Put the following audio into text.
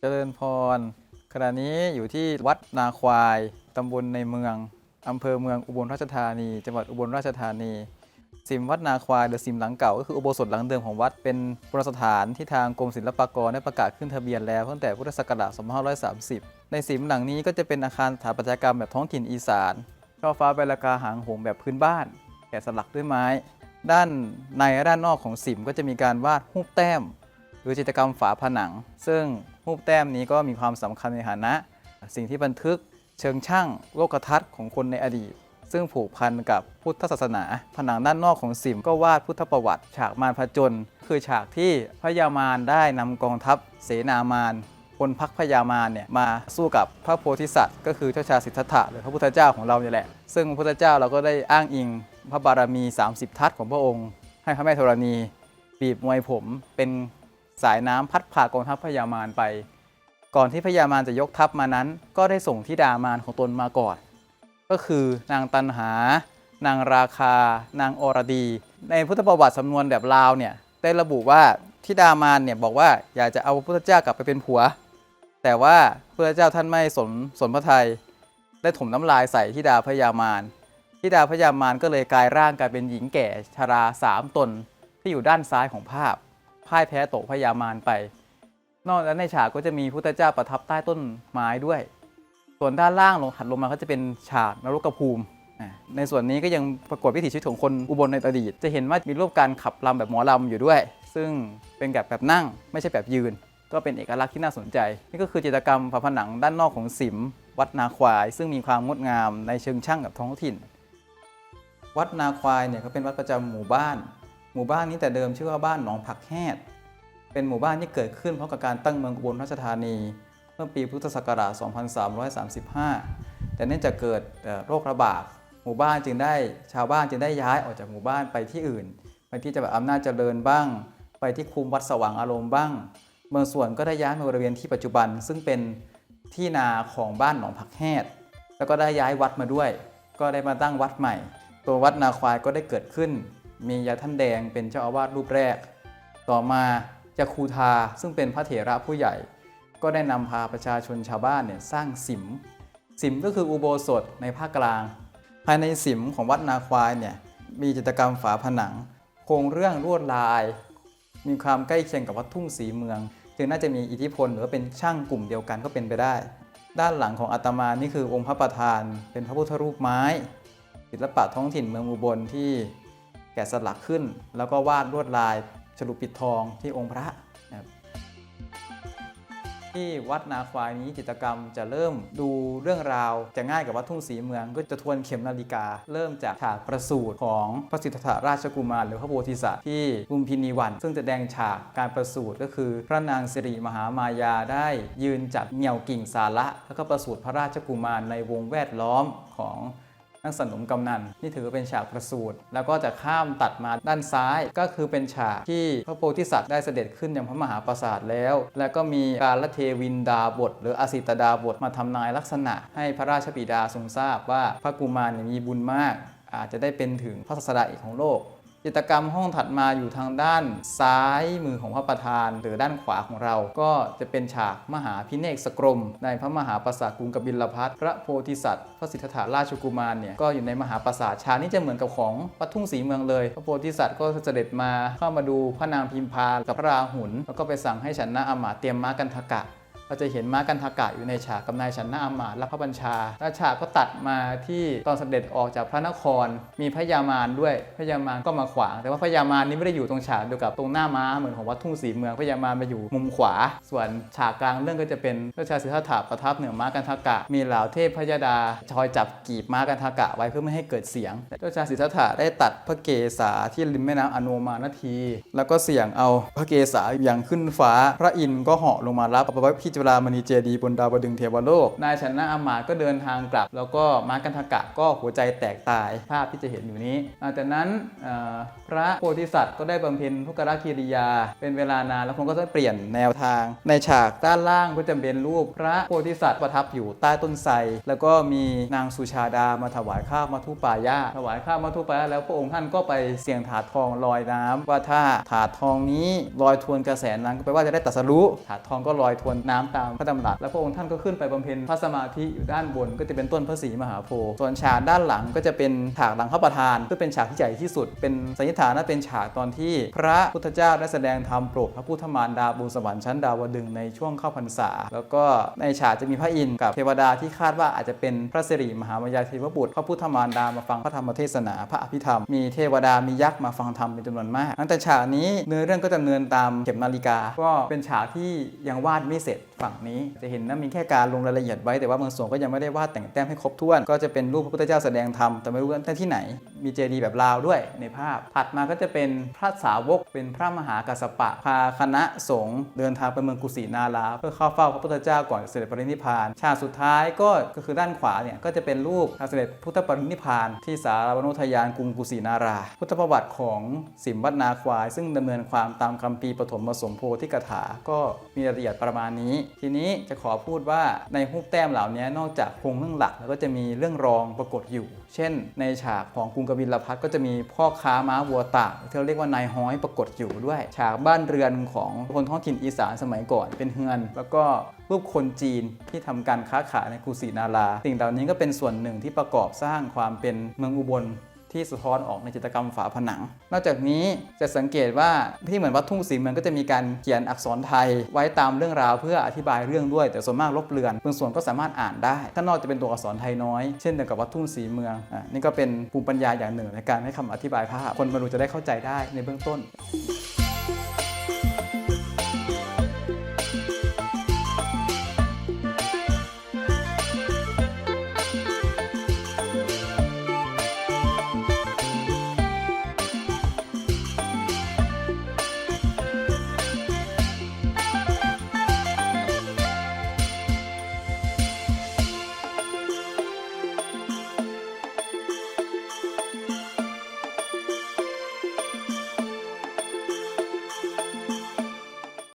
เจริญพร ขณะนี้อยู่ที่วัดนาควาย ตำบลในเมือง อำเภอเมืองอุบลราชธานี จังหวัดอุบลราชธานี สิมวัดนาควายหรือสิมหลังเก่า ก็คืออุโบสถหลังเดิมของวัด เป็นโบราณสถานที่ทางกรมศิลปากรได้ประกาศขึ้นทะเบียนแล้วตั้งแต่พุทธศักราช 2530 ในสิมหลังนี้ก็จะเป็นอาคารสถาปัตยกรรมแบบท้องถิ่นอีสาน ช่อฟ้าใบละกาหางหงแบบพื้นบ้าน แกะสลักด้วยไม้ ด้านในและด้านนอกของสิมก็จะมีการวาดรูปแต้ม รือจิตรกรรมฝาผนัง ซึ่งรูปแต้มนี้ก็มีความสำคัญในฐานะ สิ่งที่บันทึกเชิงช่างโลกทัศน์ของคนในอดีต ซึ่งผูกพันกับพุทธศาสนา ผนังด้านนอกของสิมก็วาดพุทธประวัติ ฉากมารผจญคือฉากที่พระยามารได้นำกองทัพเสนามารพลพักพญามารเนี่ยมาสู้กับพระโพธิสัตว์ ก็คือเจ้าชายสิทธัตถะหรือพระพุทธเจ้าของเราเนี่ยแหละ ซึ่งพระพุทธเจ้าเราก็ได้อ้างอิงพระบารมี 30 ทัศของพระองค์ ให้พระแม่ธรณีบีบมวยผมเป็น สายน้ำพัดผ่ากองทัพพญามารไป ก่อนที่พญามารจะยกทัพมานั้น ก็ได้ส่งธิดามารของตนมาก่อน ก็คือนางตันหา นางราคา นางอรดี ในพุทธประวัติสำนวนแบบลาวเนี่ยได้ระบุว่าธิดามารเนี่ยบอกว่าอยากจะเอาพระพุทธเจ้ากลับไปเป็นผัว แต่ว่าพระพุทธเจ้าท่านไม่สนสนพระทัยได้ถมน้ำลายใส่ธิดาพญามารธิดาพญามารก็เลยกลายร่างกลายเป็นหญิงแก่ชราสามตนที่อยู่ด้านซ้ายของภาพ พ่ายแพ้โตพญามารไป นอกจากนั้นในฉากก็จะมีพุทธเจ้าประทับใต้ต้นไม้ด้วย ส่วนด้านล่างลงหันลงมาก็จะเป็นฉากนรกภูมิอ่าในส่วนนี้ก็ยังปรากฏวิถีชีวิตของคนอุบลในอดีต จะเห็นว่ามีรูปการขับลำแบบหมอลำอยู่ด้วย ซึ่งเป็นแบบแบบนั่งไม่ใช่แบบยืน ก็เป็นเอกลักษณ์ที่น่าสนใจ นี่ก็คือจิตรกรรมฝาผนังด้านนอกของสิมวัดนาควาย ซึ่งมีความงดงามในเชิงช่างกับท้องถิ่น วัดนาควายเนี่ยเขาเป็นวัดประจำหมู่บ้าน หมู่บ้านนี้แต่เดิมชื่อว่าบ้านหนองผักแฮดเป็นหมู่บ้านที่เกิดขึ้นเพราะกับการตั้งเมืองอุบลราชธานี เมื่อปีพุทธศักราช 2335 แต่เนื่องจากเกิดโรคระบาดหมู่บ้านจึงได้ชาวบ้านจึงได้ย้ายออกจากหมู่บ้านไปที่อื่น ไปที่จังหวัดอำนาจเจริญบ้าง ไปที่คุมวัดสว่างอารมณ์บ้างบางส่วนก็ได้ย้ายมาบริเวณที่ปัจจุบัน ซึ่งเป็นที่นาของบ้านหนองผักแฮดแล้วก็ได้ย้ายวัดมาด้วย ก็ได้มาตั้งวัดใหม่ ตัววัดนาควายก็ได้เกิดขึ้น มียาท่านแดงเป็นเจ้าอาวาสรูปแรก ต่อมาจาคูทาซึ่งเป็นพระเถระผู้ใหญ่ ก็ได้นำพาประชาชนชาวบ้านเนี่ยสร้างสิม สิมก็คืออุโบสถในภาคกลาง ภายในสิมของวัดนาควายเนี่ยมีจิตรกรรมฝาผนัง โครงเรื่องลวดลาย มีความใกล้เคียงกับวัดทุ่งสีเมือง จึงน่าจะมีอิทธิพลหรือว่าเป็นช่างกลุ่มเดียวกันก็เป็นไปได้ ด้านหลังของอาตมานี่คือองค์พระประธาน เป็นพระพุทธรูปไม้ ศิลปะท้องถิ่นเมืองอุบลที่ แกะสลักขึ้น แล้วก็วาดลวดลายฉลุปิดทองที่องค์พระนะครับที่วัดนาควายนี้จิตรกรรมจะเริ่มดูเรื่องราวจะง่ายกับวัดทุ่งสีเมือง ก็จะทวนเข็มนาฬิกา เริ่มจากฉากประสูติของพระสิทธัตถราชกุมารหรือพระโพธิสัตว์ที่ลุมพินีวัน ซึ่งจะแดงฉากการประสูติก็คือ พระนางสิริมหามายาได้ยืนจับเหนี่ยวกิ่งสาระแล้วก็ประสูติพระราชกุมารในวงแวดล้อมของ นักสนมกำนันนี่ถือว่าเป็นฉากประสูติแล้วก็จะข้ามตัดมาด้านซ้าย ก็คือเป็นฉากที่พระโพธิสัตว์ได้เสด็จขึ้นยังพระมหาปราสาทแล้ว แล้วก็มีการละเทวินดาบท หรืออสิตดาบทมาทำนายลักษณะ ให้พระราชบิดาทรงทราบว่าพระกุมารเนี่ยมีบุญมาก อาจจะได้เป็นถึงพระศาสดาเอกของโลก จิตกรรมห้องถัดมาอยู่ทางด้านซ้ายมือของพระประธาน หรือด้านขวาของเรา ก็จะเป็นฉากมหาพิเนกสกรม ในพระมหาปราสาทกรุงกบิลพัทพระโพธิสัตว์ พระสิทธัตถาราชกุมารเนี่ยก็อยู่ในมหาปราสาทฉากนี้จะเหมือนกับของวัดทุ่งศรีเมืองเลย พระโพธิสัตว์ก็เสด็จมาเข้ามาดูพระนางพิมพากับพระราหุลแล้วก็ไปสั่งให้ฉันนะอามาเตรียมม้ากันทกะ เราจะเห็นม้ากันทากะอยู่ในฉากกับนายชันนาอามาตย์และพระบัญชาแล้วฉากก็ตัดมาที่ตอนสเสด็จออกจากพระนคร มีพระยามารด้วยพระยามารก็มาขวาง แต่ว่าพระยามารนี้ไม่ได้อยู่ตรงฉากเดียวกับตรงหน้าม้าเหมือนของวัดทุ่งศรีเมืองพระยามารมาอยู่มุมขวา ส่วนฉากกลางเรื่องก็จะเป็นพระชาสิทธัตถะประทับเหนือม้ากันทากะ มีเหล่าเทพพยดาคอยจับกีบม้ากันทากะไว้เพื่อไม่ให้เกิดเสียงพระชาสิทธัตถะได้ตัดพระเกศาที่ริมแม่น้ำอโนมานาที แล้วก็เสี่ยงเอาพระเกศาอย่างขึ้นฟ้า พระอินทร์ก็เหาะลงมารับเอาไปไว้พิจารามณีเจดีบนดาวดึงเทวโลก นายชนะอามาตก็เดินทางกลับ แล้วก็ม้ากันทกะก็หัวใจแตกตายภาพที่จะเห็นอยู่นี้หลังจากนั้นพระโพธิสัตว์ก็ได้บำเพ็ญทุกขกิริยา เป็นเวลานานแล้วคนก็จะเปลี่ยนแนวทาง ในฉากด้านล่างก็จะเป็นรูปพระโพธิสัตว์ประทับอยู่ใต้ต้นไทรแล้วก็มีนางสุชาดามาถวายข้าวมาทุปายาถวายข้าวมาทุปายาแล้วพระองค์ท่านก็ไปเสี่ยงถาดทองลอยน้ำว่าถ้าถาดทองนี้ลอยทวนกระแสน้ำก็แปลว่าจะได้ตรัสรู้ถาดทองก็ลอยทวนน้ำตามพระดำรัสแล้วพระองค์ท่านก็ขึ้นไปบำเพ็ญพระสมาธิอยู่ด้านบนก็จะเป็นต้นพระศรีมหาโพธิ์ส่วนฉากด้านหลังก็จะเป็นฉากหลังพระประธานซึ่งเป็นฉากที่ใหญ่ที่สุด เป็นสันนิษฐานว่าเป็นฉากตอนที่ พระพุทธเจ้าได้แสดงธรรมโปรดพระพุทธมารดาบนสวรรค์ชั้นดาวดึงในช่วงเข้าพรรษา แล้วก็ในฉากจะมีพระอินทร์กับเทวดาที่คาดว่าอาจจะเป็นพระสิริมหามายาเทวบุตร พระพุทธมารดามาฟังพระธรรมเทศนา พระอภิธรรม มีเทวดามียักษ์มาฟังธรรมเป็นจำนวนมากตั้งแต่ฉากนี้เนื้อเรื่องก็จะดำเนินตามเข็มนาฬิกา ก็เป็นฉากที่ยังวาดไม่เสร็จฝั่งนี้ จะเห็นนะมีแค่การลงรายละเอียดไว้แต่ว่าบางส่วนก็ยังไม่ได้วาดแต่งแต้มให้ครบถ้วน ก็จะเป็นรูปพระพุทธเจ้าแสดงธรรมแต่ไม่รู้ว่าที่ไหน มีเจดีย์แบบลาวด้วยในภาพ ถัดมาก็จะเป็นพระสาวกเป็นพระมหากัสสปะพาคณะสงฆ์เดินทางไปเมืองกุสินาราเพื่อเข้าเฝ้าพระพุทธเจ้าก่อนเสด็จปรินิพานฉากสุดท้ายก็ก็คือด้านขวาเนี่ยก็จะเป็นรูปเสด็จพุทธปรินิพานที่สารวนุทยานกรุงกุสินารา พุทธประวัติของสิมวัดนาควาย ซึ่งดำเนินความตามคำปีปฐมสมโพธิกถา ก็มีรายละเอียดประมาณนี้ทีนี้จะขอพูดว่าในฮุกแต้มเหล่านี้นอกจากโครงเรื่องหลัก แล้วก็จะมีเรื่องรองปรากฏอยู่ เช่น ในฉากของกรุงกบิลพัทก็จะมีพ่อค้าม้าวัวตากที่เราเรียกว่านายฮ้อยปรากฏอยู่ด้วย ฉากบ้านเรือนของคนท้องถิ่นอีสานสมัยก่อนเป็นเฮือน แล้วก็รูปคนจีนที่ทำการค้าขายในกุสินาราสิ่งเหล่านี้ก็เป็นส่วนหนึ่งที่ประกอบสร้างความเป็นเมืองอุบล ที่สะท้อนออกในจิตรกรรมฝาผนัง นอกจากนี้จะสังเกตว่าที่เหมือนวัดทุ่งศรีเมืองก็จะมีการเขียนอักษรไทย ไว้ตามเรื่องราวเพื่ออธิบายเรื่องด้วย แต่ส่วนมากลบเลือนบางส่วนก็สามารถอ่านได้ถ้านอกจะเป็นตัวอักษรไทยน้อย เช่นเดียวกับวัดทุ่งศรีเมืองอะนี่ก็เป็นภูมิปัญญาอย่างหนึ่งในการให้คำอธิบายภาพคนมาดูจะได้เข้าใจได้ในเบื้องต้น